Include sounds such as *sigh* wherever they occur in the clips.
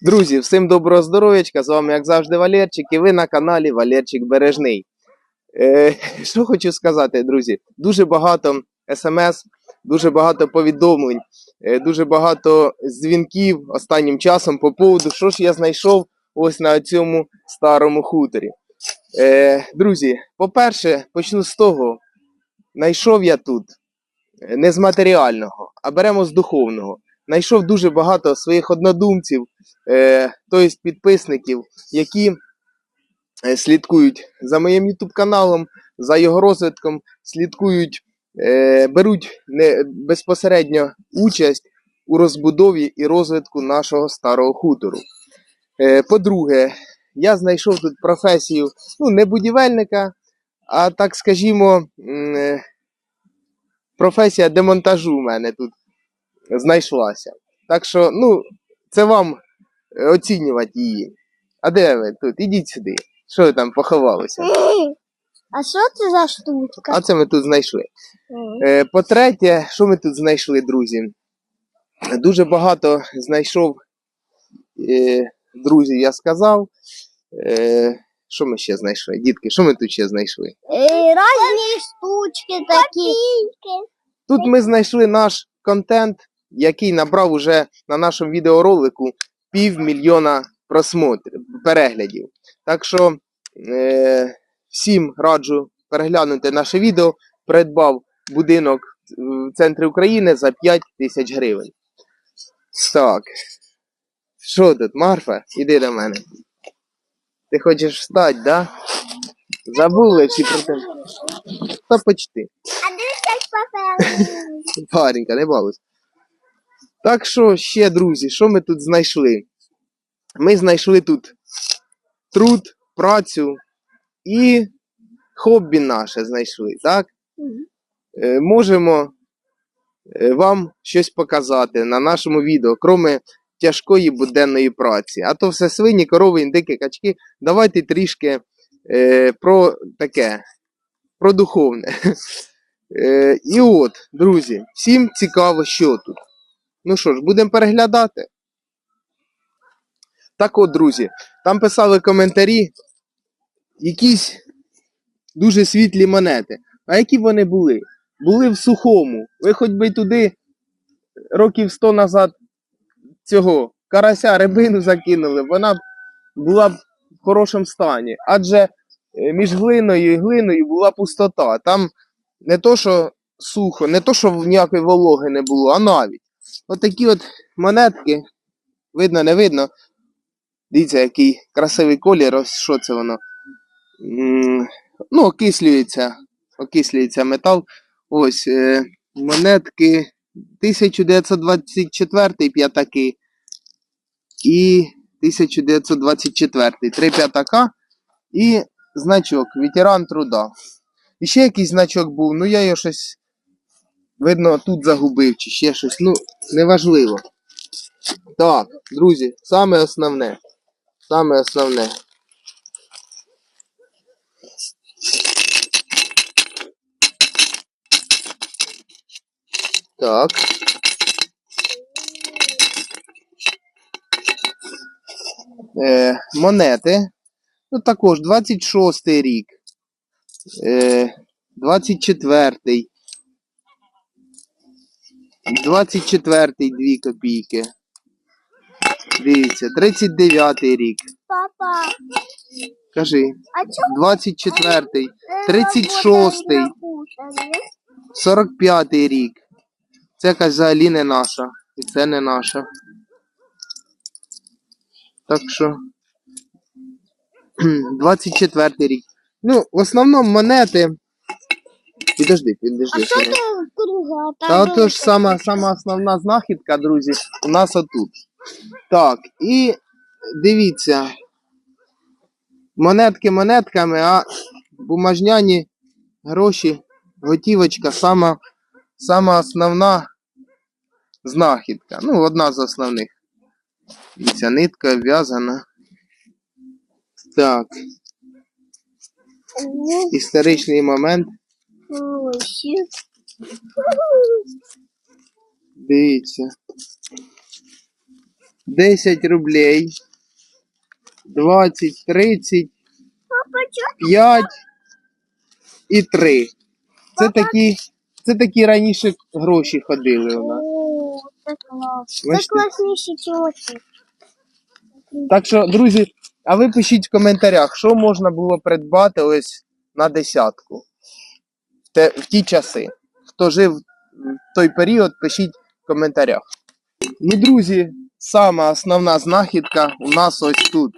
Друзі, всім доброго здоров'ячка! З вами, як завжди, Валерчик, і ви на каналі Валерчик Бережний. Е, *laughs* що хочу сказати, друзі? Дуже багато смс, дуже багато повідомлень, е, дуже багато дзвінків останнім часом по поводу, що ж я знайшов ось на цьому старому хуторі. Е, друзі, по-перше, почну з того, знайшов я тут е, не з матеріального, а беремо з духовного. Знайшов дуже багато своїх однодумців, е, тобто підписників, які е, слідкують за моїм YouTube каналом, за його розвитком, слідкують, е, беруть безпосередньо участь у розбудові і розвитку нашого старого хутору. Е, по-друге, я знайшов тут професію ну, не будівельника, а так скажімо, професія демонтажу в мене тут знайшлася. Так що, ну, це вам е, оцінювати її. А де ви тут? Ідіть сюди. Що ви там поховалися? *laughs* А що це за штучка? А це ми тут знайшли. Е, по-третє, що ми тут знайшли, друзі? Дуже багато знайшов е, друзів, я сказав. Е, що ми ще знайшли? Дітки, що ми тут ще знайшли? Е, штучки такі. Тут ми знайшли наш контент, який набрав уже на нашому відеоролику півмільйона просмотрів, переглядів. Так що е, всім раджу переглянути наше відео. Придбав будинок в центрі України за 5 тисяч гривень. Так. Що тут, Марфа? Іди до мене. Ти хочеш встати, да? Забули чи про те? Та почти. А дивіться, як папер. Паренька, не балуйся. Так що ще, друзі, що ми тут знайшли? Ми знайшли тут труд, працю і хобі наше знайшли, так? Е, можемо е, вам щось показати на нашому відео, кроме тяжкої буденної праці. А то все свині, корови, індики, качки. Давайте трішки е, про таке, про духовне. *laughs* Е, і от, друзі, всім цікаво, що тут. Ну що ж, будемо переглядати. Так от, друзі, там писали коментарі якісь дуже світлі монети. А які вони були? Були в сухому. Ви хоч би туди років 100 назад цього карася рибину закинули, вона була б в хорошому стані. Адже е, між глиною і глиною була пустота. Там не то, що сухо, не то, що ніякої вологи не було, а навіть. От такі от монетки, видно, не видно. Дивіться, який красивий колір, ось що це воно. Ну, окислюється, окислюється метал. Ось е, монетки 1924 п'ятаки і 1924 три п'ятака і значок ветеран труда. І ще якийсь значок був, ну я його щось, видно, тут загубив чи ще щось. Ну, неважливо. Так, друзі, саме основне. Саме основне. Так. Е, монети. Ну, також 26 рік. Е, 24-й. 24-й 2 копійки. Дивіться, 39-й рік. Папа, Кажи. 24-й, 36-й, 45-й рік. Це якась взагалі не наша. І це не наша. Так що. *clears throat* 24-й рік. Ну, в основному монети. Підожди, підожди. А що це круга? Та ж сама, сама основна знахідка, друзі, у нас отут. Так, і дивіться. Монетки монетками, а бумажняні гроші, готівочка, сама, сама основна знахідка. Ну, одна з основних. Дивіться, нитка в'язана. Так, історичний момент. Дивіться. 10 рублей, 20, 30, 5 і 3. Це такі, це такі раніше гроші ходили у нас. О, це клас. Це Бачите? класніше, чого Так що, друзі, а ви пишіть в коментарях, що можна було придбати ось на десятку те, в ті часи. Хто жив в той період, пишіть в коментарях. Ну, друзі, сама основна знахідка у нас ось тут.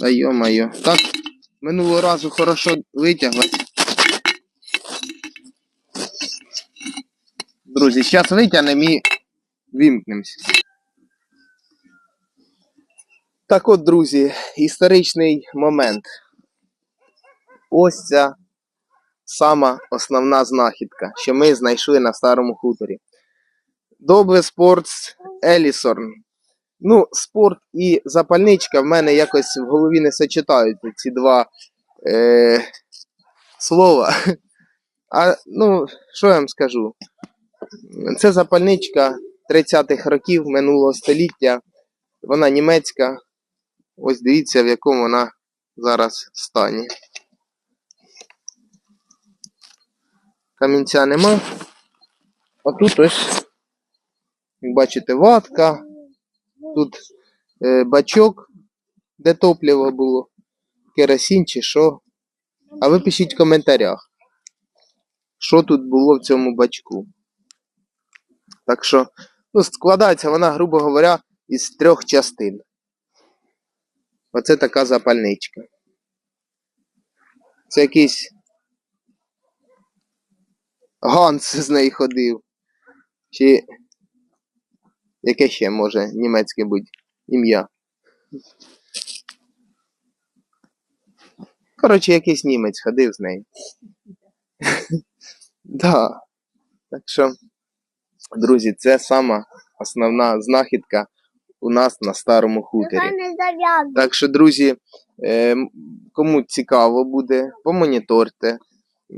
Та йо-моє. Так, минулого разу хорошо витягла. Друзі, зараз витягнемо і вімкнемося. Так от, друзі, історичний момент. Ось ця сама основна знахідка, що ми знайшли на старому хуторі. Добре Спортс Елісорн. Ну, спорт і запальничка в мене якось в голові не сочетаються ці два е, слова. А ну, що я вам скажу? Це запальничка 30-х років минулого століття. Вона німецька. Ось дивіться, в якому вона зараз стані. Камінця нема. А тут ось, як бачите, ватка. Тут е, бачок, де топливо було. Керосин чи що. А ви пишіть в коментарях, що тут було в цьому бачку. Так що, ну, складається вона, грубо говоря, із трьох частин. Оце така запальничка. Це якийсь Ганс з неї ходив. Чи яке ще може німецьке бути ім'я? Коротше, якийсь німець ходив з нею. *laughs* Да. Так що. Друзі, це сама основна знахідка у нас на старому хуторі. Так що, друзі, е, кому цікаво буде, помоніторте,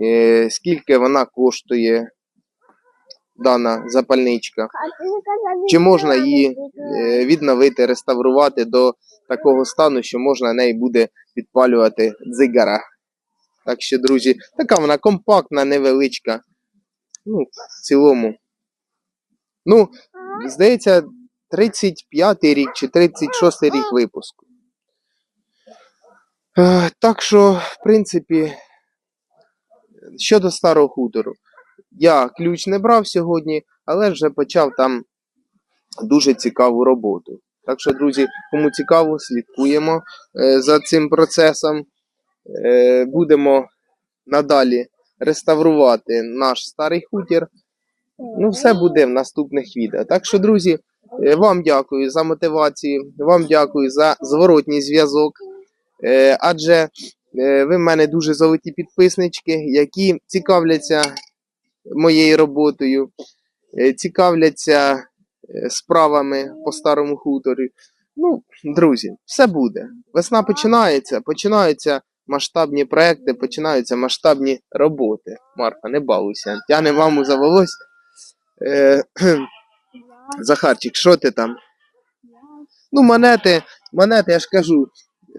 е, скільки вона коштує, дана запальничка. Чи можна її е, відновити, реставрувати до такого стану, що можна неї буде підпалювати дзигара. Так що, друзі, така вона компактна, невеличка. Ну, в цілому. Ну, здається, 35 рік чи 36 рік випуску. Е, Так що, в принципі, щодо старого хутору, я ключ не брав сьогодні, але вже почав там дуже цікаву роботу. Так що, друзі, кому цікаво, слідкуємо е, за цим процесом. Е, будемо надалі реставрувати наш старий хутір. Ну, все буде в наступних відео. Так що, друзі, вам дякую за мотивацію, вам дякую за зворотній зв'язок. Е, Адже е, ви в мене дуже золоті підписнички, які цікавляться моєю роботою, е, цікавляться е, справами по старому хуторі. Ну, друзі, все буде. Весна починається, починаються масштабні проекти, починаються масштабні роботи. Марка, не балуйся. Тяне маму за волосся. Захарчик, що ти там? Ну, монети, монети, я ж кажу,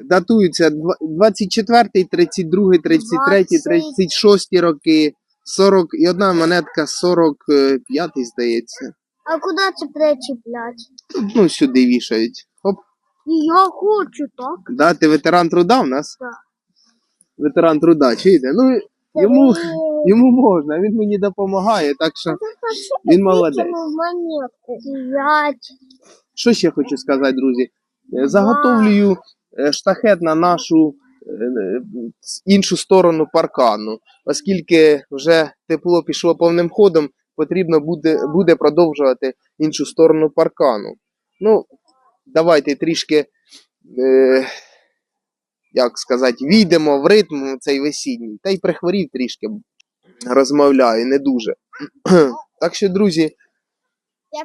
датуються дв- 24, 32, 33, 36 роки, 40, і одна монетка 45, здається. А куди це причіплять? Ну, сюди вішають. Оп. Я хочу, так? Да, ти ветеран труда в нас? Так. Ветеран труда, чуєте? Ну, йому, йому можна, він мені допомагає, так що він молодець. Що ще хочу сказати, друзі? Е, Заготовлюю е, штахет на нашу е, іншу сторону паркану, оскільки вже тепло пішло повним ходом, потрібно буде, буде продовжувати іншу сторону паркану. Ну, давайте трішки, е, як сказати, війдемо в ритм цей весінній. Та й прихворів трішки, розмовляю, не дуже. *clears throat* Так що, друзі,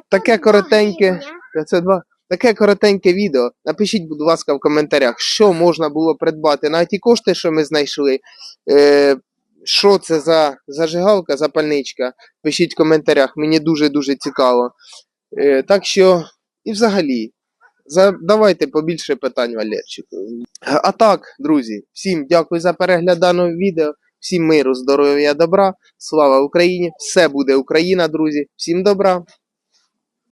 Таке коротеньке. богиня. це два. Таке коротеньке відео. Напишіть, будь ласка, в коментарях, що можна було придбати на ті кошти, що ми знайшли. Е, що це за зажигалка, запальничка. Пишіть в коментарях, мені дуже-дуже цікаво. Е, так що, і взагалі, задавайте побільше питань Валерчику. А так, друзі, всім дякую за перегляд даного відео. Всім миру, здоров'я, добра. Слава Україні! Все буде Україна, друзі. Всім добра!